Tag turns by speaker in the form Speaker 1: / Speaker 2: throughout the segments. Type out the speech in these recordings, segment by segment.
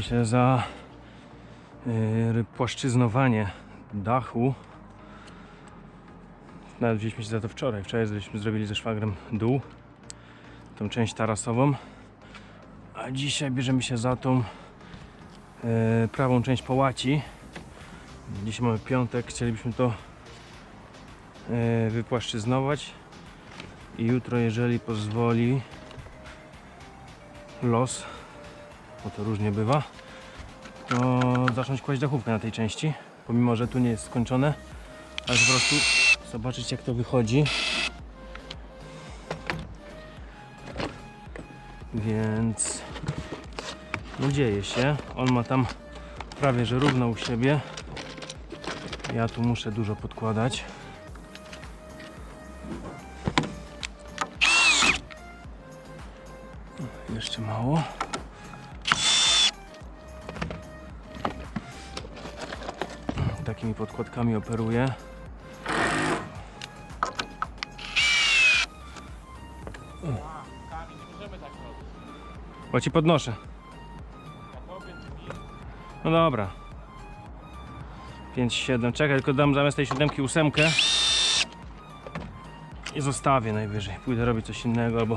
Speaker 1: się za yy, płaszczyznowanie dachu. Nawet wzięliśmy się za to wczoraj. Wczoraj żeśmy zrobili ze szwagrem dół, tą część tarasową. A dzisiaj bierzemy się za tą yy, prawą część połaci. Dzisiaj mamy piątek, chcielibyśmy to yy, wypłaszczyznować. I jutro, jeżeli pozwoli los, bo to różnie bywa, to zacząć kłaść dachówkę na tej części, pomimo, że tu nie jest skończone, ale po prostu zobaczyć jak to wychodzi. Więc no dzieje się. On ma tam prawie że równo u siebie. Ja tu muszę dużo podkładać. Podkładkami
Speaker 2: robić.
Speaker 1: Bo ci podnoszę. No dobra. 5, 7. Czekaj, tylko dam zamiast tej siódemki ósemkę. I zostawię najwyżej. Pójdę robić coś innego albo.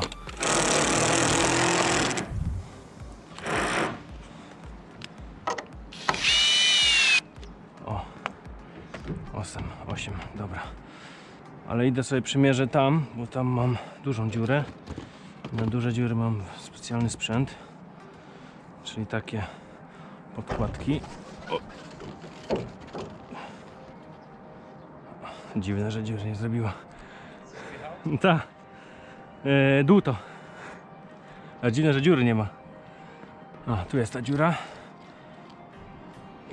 Speaker 1: Idę sobie przymierzę tam, bo tam mam dużą dziurę. Na duże dziury mam specjalny sprzęt. Czyli takie podkładki. O. Dziwne, że dziury nie zrobiła. Tak. E, to. A dziwne, że dziury nie ma. A, tu jest ta dziura.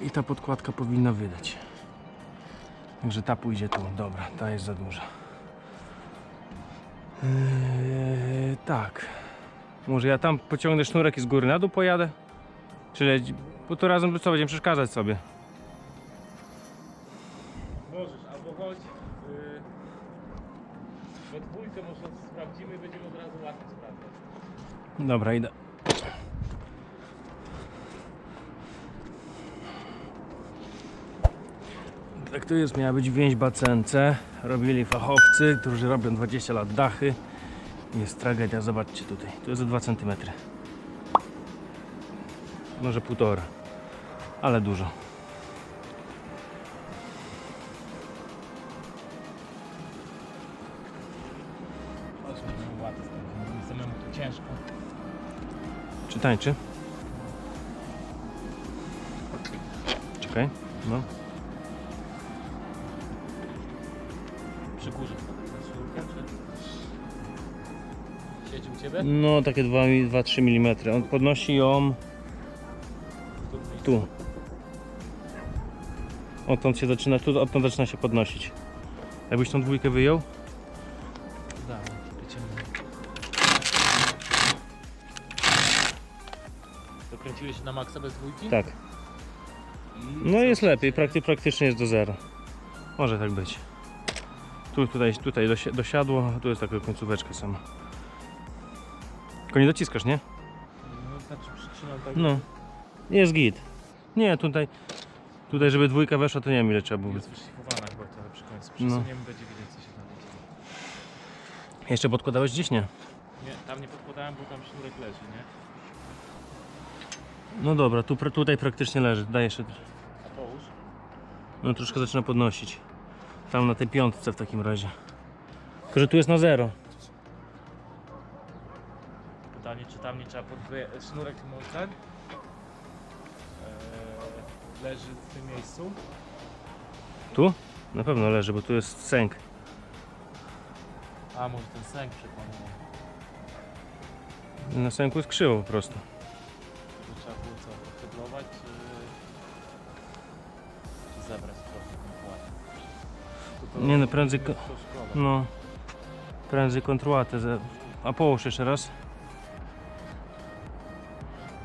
Speaker 1: I ta podkładka powinna wydać. Także ta pójdzie tu. Dobra, ta jest za duża. Eee, tak. Może ja tam pociągnę sznurek i z góry na dół pojadę? Czy leć- bo to razem co będziemy przeszkadzać sobie.
Speaker 2: możesz, albo chodź. Yy, we dwójkę może sprawdzimy i będziemy od razu łatwiej sprawdzać.
Speaker 1: Dobra, idę. Tak to jest, miała być więźba CNC. Robili fachowcy, którzy robią 20 lat dachy. Jest tragedia, zobaczcie tutaj. Tu jest 2 cm. Może półtora, ale dużo.
Speaker 2: Samemu tu ciężko.
Speaker 1: Czy tańczy? Czekaj, no.
Speaker 2: Przy górze sznurkę, czy? Siedzi u Ciebie?
Speaker 1: No, takie 2-3 mm. On podnosi ją tu. Odtąd się zaczyna, tu odtąd zaczyna się podnosić. Jakbyś tą dwójkę wyjął?
Speaker 2: Wyciągnę. Dokręciłeś na maksa bez dwójki?
Speaker 1: Tak. No jest lepiej, prakty, praktycznie jest do zera. Może tak być. Tu, tutaj, tutaj dosi- dosiadło, tu jest taka końcóweczka sama. Tylko nie dociskasz, nie?
Speaker 2: No, znaczy przytrzymam tak.
Speaker 1: No. Jest git. Nie, tutaj, tutaj żeby dwójka weszła, to nie wiem ile trzeba było.
Speaker 2: Jest wyszlifowana chyba trochę przy końcu.
Speaker 1: No.
Speaker 2: Przesuniemy, będzie widać co się tam dzieje.
Speaker 1: Jeszcze podkładałeś gdzieś, nie?
Speaker 2: Nie, tam nie podkładałem, bo tam sznurek leży, nie?
Speaker 1: No dobra, tu, tutaj praktycznie leży. Daj jeszcze.
Speaker 2: A połóż.
Speaker 1: No troszkę zaczyna podnosić. Tam na tej piątce w takim razie. Tylko, że tu jest na zero.
Speaker 2: Pytanie, czy tam nie trzeba podwie... Sznurek ten? Eee, leży w tym miejscu.
Speaker 1: Tu? Na pewno leży, bo tu jest sęk.
Speaker 2: A, może ten sęk przekłamał.
Speaker 1: Na sęku jest krzywo po prostu.
Speaker 2: To trzeba było co, czy... czy zebrać
Speaker 1: Nie no, prędzej ko-. No. Prędzej kontynuatę. Ze... A połóż jeszcze raz.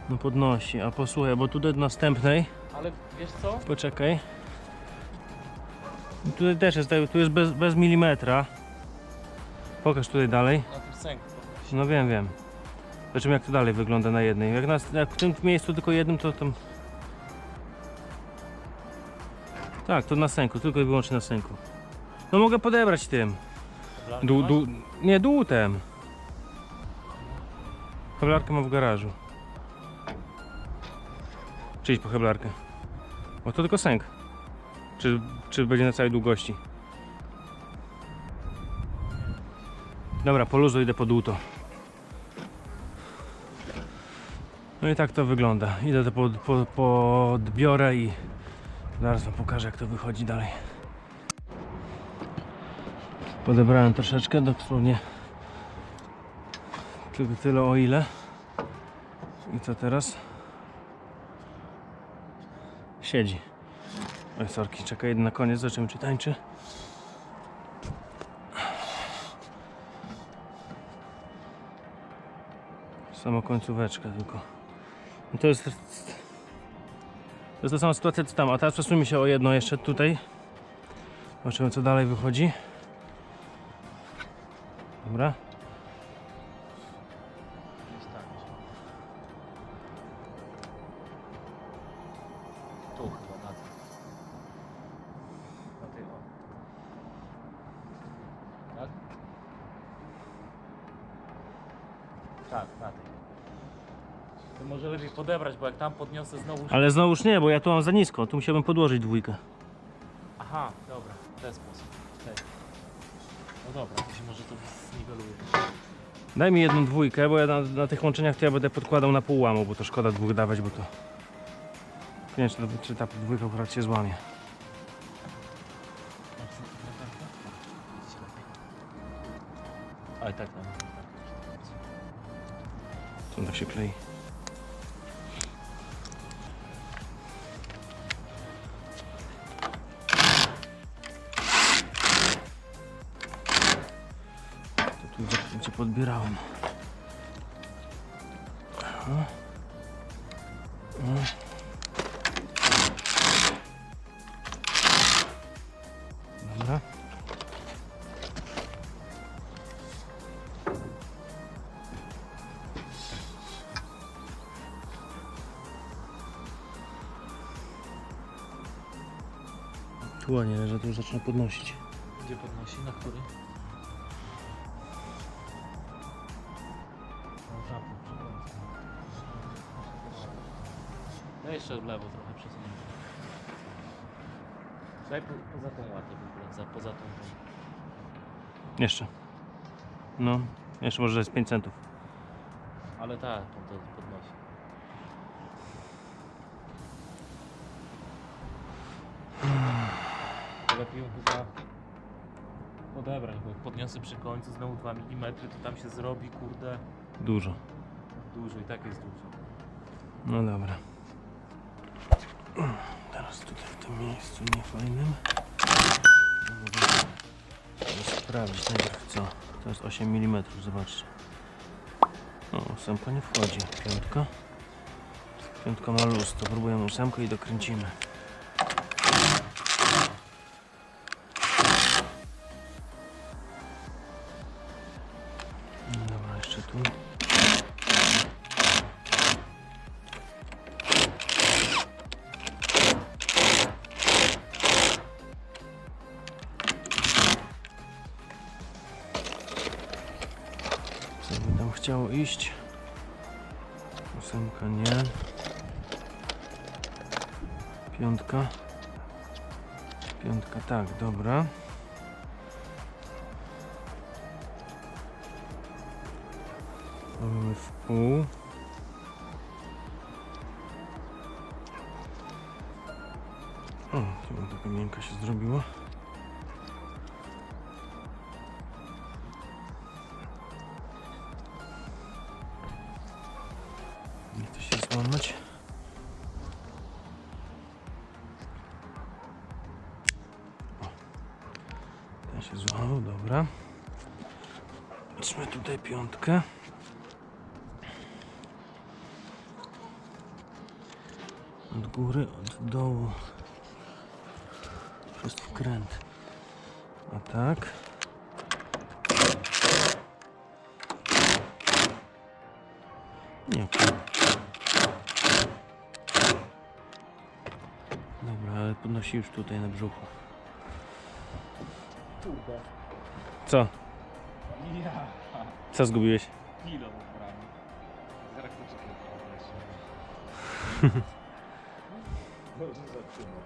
Speaker 1: No podnosi. A posłuchaj, bo tutaj do następnej.
Speaker 2: Ale wiesz co?
Speaker 1: Poczekaj. Tutaj też jest, tu jest bez, bez milimetra. Pokaż tutaj dalej.
Speaker 2: Na tym sęku podnosi.
Speaker 1: No wiem, wiem. Zobaczymy jak to dalej wygląda na jednej. Jak, na, jak w tym miejscu tylko jednym, to tam... Tak, to na sęku, tylko i wyłącznie na sęku. No mogę podebrać tym. Dół, dół, nie, dłutem. Heblarkę mam w garażu. Iść po heblarkę? Bo to tylko sęk. Czy, czy będzie na całej długości? Dobra, po luzu idę po dłuto. No i tak to wygląda. Idę to pod, po, podbiorę i zaraz wam pokażę jak to wychodzi dalej. Podebrałem troszeczkę, dosłownie tylko tyle o ile. I co teraz? Siedzi. Oj, sorki, czekaj na koniec, zobaczymy czy tańczy. Sama końcóweczka tylko. I to jest... To jest ta sama sytuacja co tam, a teraz przesuńmy się o jedno jeszcze tutaj. Zobaczymy co dalej wychodzi. Dobra.
Speaker 2: Tu chyba na tym. Na tej o. Tak? Tak, na tej. To może lepiej podebrać, bo jak tam podniosę znowu...
Speaker 1: Ale znowuż nie, bo ja tu mam za nisko, tu musiałbym podłożyć dwójkę. Daj mi jedną dwójkę, bo ja na, na tych łączeniach to ja będę podkładał na pół łamu, bo to szkoda dwóch dawać, bo to... Nie wiem, czy, to, czy ta dwójka akurat się złamie.
Speaker 2: Ale tak, no.
Speaker 1: On tak się klei? Podbierałem. Dobra. Tu ładnie leży, to już zaczyna podnosić.
Speaker 2: Gdzie podnosi? Na który? Jeszcze w lewo trochę przesunięcie. Daj po, poza tą łatę w ogóle, za, poza tą.
Speaker 1: Jeszcze. No, jeszcze może jest 5 centów.
Speaker 2: Ale tak, on to podnosi. Lepiej ją chyba odebrać, bo jak podniosę przy końcu znowu 2 mm, to tam się zrobi, kurde,
Speaker 1: Dużo.
Speaker 2: dużo i tak jest dużo.
Speaker 1: No dobra. Teraz tutaj w tym miejscu niefajnym. No mogę sprawdzić najpierw co. To jest 8 mm, zobaczcie. O, ósemka nie wchodzi. Piątka. Piątka ma luz, to próbujemy ósemkę i dokręcimy. Chciało iść? Ósemka nie. Piątka. Piątka tak, dobra. Robimy w pół. O, tu taka miękka się zrobiła. O, ten się złamał, dobra. Weźmy tutaj piątkę. Podnosi już tutaj na brzuchu.
Speaker 2: Kurde.
Speaker 1: Co?
Speaker 2: Ja.
Speaker 1: Co zgubiłeś?
Speaker 2: Kilo w bramie. Zaraz poczekaj. Może zatrzymał.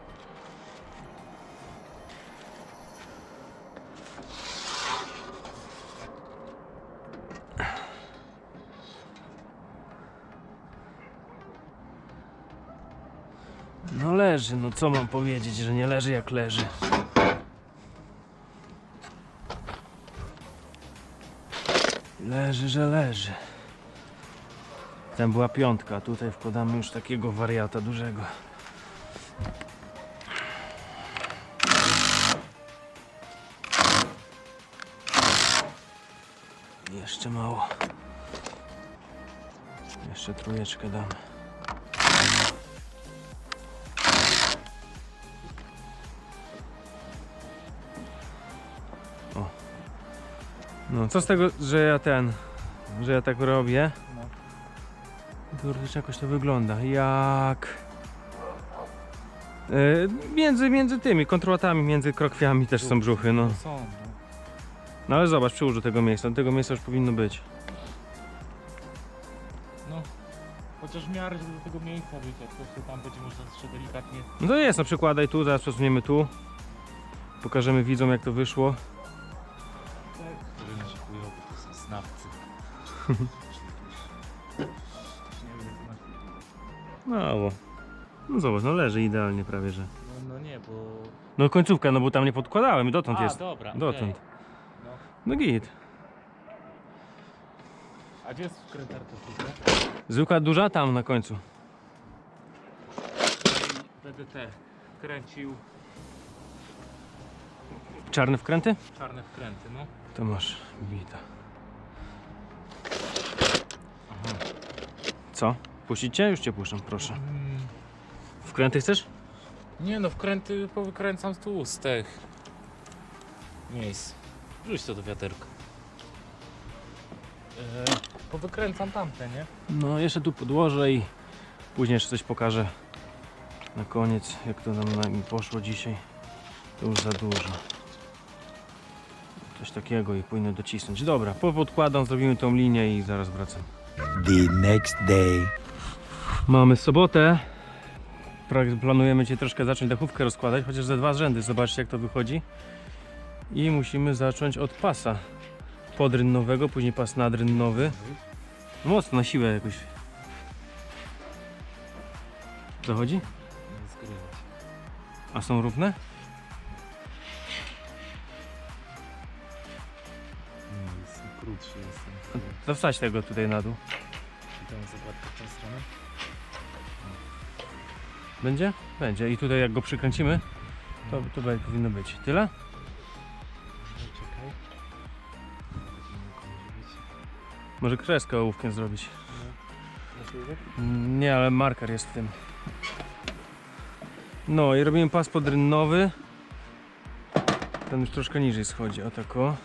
Speaker 1: No leży, no co mam powiedzieć, że nie leży jak leży. Leży, że leży. Tam była piątka, a tutaj wkładamy już takiego wariata dużego. Jeszcze mało. Jeszcze trójeczkę damy. No, co z tego, że ja ten, że ja tak robię?
Speaker 2: No.
Speaker 1: Teoretycznie jakoś to wygląda. Jak... Yy, między, między tymi kontrolatami, między krokwiami też są brzuchy, no.
Speaker 2: Są, no.
Speaker 1: No ale zobacz, przyłóż do tego miejsca, do tego miejsca już powinno być.
Speaker 2: no. Chociaż w miarę, żeby do tego miejsca jak coś to tam będzie można jeszcze delikatnie...
Speaker 1: No to jest, no przykładaj tu, zaraz przesuniemy tu. Pokażemy widzom jak to wyszło.
Speaker 2: Który nasi chujowy, to są znawcy. Nie wiem, jak to masz-
Speaker 1: No, bo... No zobacz, no leży idealnie prawie, że.
Speaker 2: No, no nie, bo...
Speaker 1: No końcówka, no bo tam nie podkładałem, dotąd
Speaker 2: A,
Speaker 1: jest.
Speaker 2: dobra, okej.
Speaker 1: Dotąd.
Speaker 2: No.
Speaker 1: No git.
Speaker 2: A gdzie jest wkrętarka tutaj?
Speaker 1: Zwykła duża tam na końcu.
Speaker 2: Będę te kręcił
Speaker 1: Czarne wkręty?
Speaker 2: czarne wkręty, no.
Speaker 1: To masz bita.
Speaker 2: Aha.
Speaker 1: Co? Puścić cię? Już cię puszczam, proszę.
Speaker 2: Mm,
Speaker 1: Wkręty chcesz?
Speaker 2: nie no, wkręty powykręcam tu z tych miejsc. Wrzuć to do wiaderka. E, powykręcam tamte, nie?
Speaker 1: No, jeszcze tu podłożę i później jeszcze coś pokażę. Na koniec, jak to nam na mi poszło dzisiaj. To już za dużo. Coś takiego i powinno docisnąć. Dobra, podkładam, zrobimy tą linię i zaraz wracam.
Speaker 3: the next day.
Speaker 1: Mamy sobotę. Planujemy dzisiaj troszkę zacząć dachówkę rozkładać, chociaż ze dwa rzędy. Zobaczcie jak to wychodzi. I musimy zacząć od pasa podrynnowego, później pas nadrynnowy. Mocno na siłę jakoś. Zachodzi? A są równe?
Speaker 2: Krótszy jestem.
Speaker 1: To wstać tego tutaj na dół.
Speaker 2: I tam w tę stronę.
Speaker 1: Będzie? Będzie. I tutaj jak go przykręcimy, to, to będzie- powinno być. Tyle?
Speaker 2: Czekaj.
Speaker 1: Może kreskę ołówkiem zrobić.
Speaker 2: Łówek?
Speaker 1: Mm, Nie, ale marker jest w tym. No i robimy pas podrynnowy. Ten już troszkę niżej schodzi, o tak o.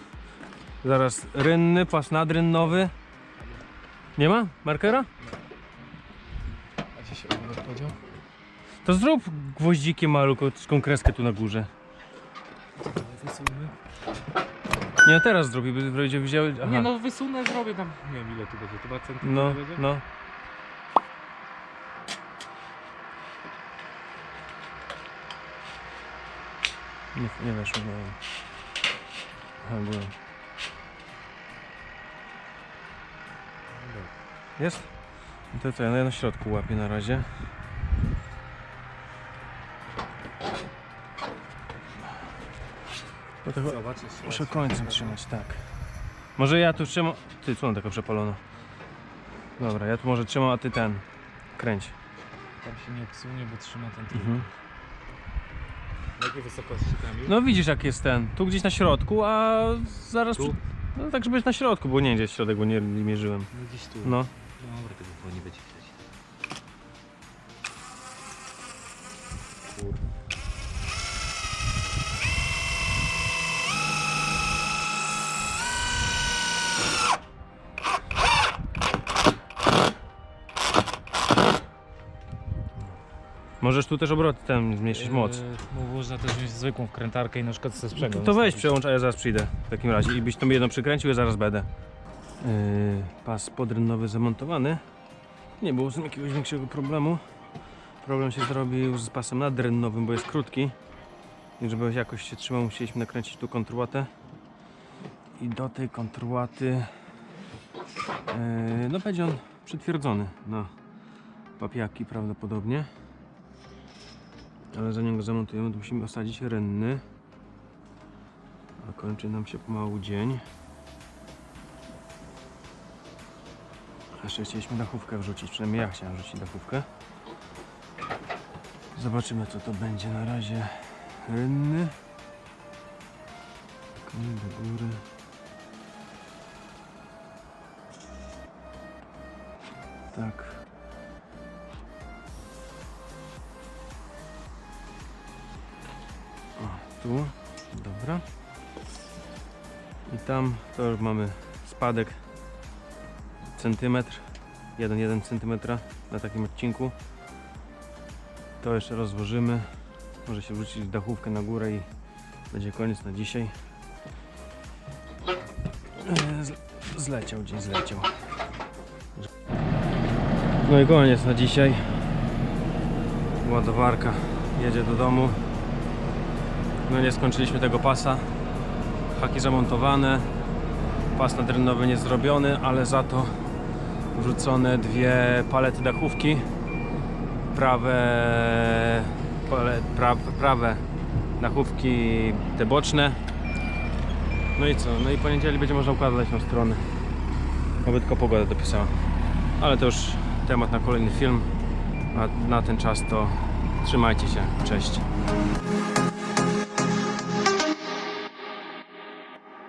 Speaker 1: Zaraz rynny, pas nadrynnowy. Nie ma markera?
Speaker 2: A gdzie się podział?
Speaker 1: To zrób gwoździkiem malutką kreskę tu na górze.
Speaker 2: Wysunę.
Speaker 1: Nie, no teraz zrobi, by będzie widziały. Aha.
Speaker 2: Nie no, wysunę, zrobię tam. Nie wiem ile tu będzie, chyba centymetr
Speaker 1: no,
Speaker 2: będzie?
Speaker 1: no. Nie, nie weszło, nie wiem. Aha, było. Jest? No To co, ja na środku łapię na razie. Bo to
Speaker 2: Zobacz jeszcze
Speaker 1: Muszę końcem trzymać, tak. Może ja tu trzymam. Ty, co on taka przepalona? Dobra, ja tu może trzymam, a ty ten. Kręć.
Speaker 2: Tam się nie psunie, bo trzyma ten trik.
Speaker 1: Mhm.
Speaker 2: Na jakiej wysokości tam już?
Speaker 1: No widzisz jak jest ten. Tu gdzieś na środku, a zaraz.
Speaker 2: Tu?
Speaker 1: Przy... No tak, żeby na środku, bo nie gdzie jest środek, bo nie, nie mierzyłem.
Speaker 2: No gdzieś tu.
Speaker 1: No.
Speaker 2: Dobra, tego chyba nie będzie widać. Kurde.
Speaker 1: Możesz tu też obroty tam zmniejszyć moc.
Speaker 2: Yy, można też wziąć zwykłą wkrętarkę i na przykład ze sprzęgłem.
Speaker 1: To weź przełącz, a ja zaraz przyjdę w takim razie. I byś tą jedną przykręcił, ja zaraz będę. Yy, pas podrynowy zamontowany. Nie było z tym jakiegoś większego problemu. Problem się zrobił z pasem nadrennowym, bo jest krótki. I żeby jakoś się trzymał, musieliśmy nakręcić tu kontrłatę. I do tej kontrłaty yy, no będzie on przytwierdzony na papiaki prawdopodobnie. Ale zanim go zamontujemy, to musimy osadzić renny. A kończy nam się pomału dzień. Jeszcze chcieliśmy dachówkę wrzucić, przynajmniej ja chciałem wrzucić dachówkę. Zobaczymy co to będzie na razie. Rynny. Koniec do góry. Tak. O, tu. Dobra. I tam to już mamy spadek centymetr, 1,1 centymetra na takim odcinku. To jeszcze rozłożymy. Może się wrzucić dachówkę na górę i będzie koniec na dzisiaj. Zleciał gdzieś, zleciał. No i koniec na dzisiaj. Ładowarka jedzie do domu. No nie skończyliśmy tego pasa. Haki zamontowane. Pas nadrynowy nie zrobiony, ale za to wrzucone dwie palety dachówki. Prawe, pale, pra, prawe dachówki te boczne. No i co? No i poniedziałek będzie można układać tą stronę. Oby tylko pogoda dopisała. Ale to już temat na kolejny film. A na ten czas to trzymajcie się. Cześć.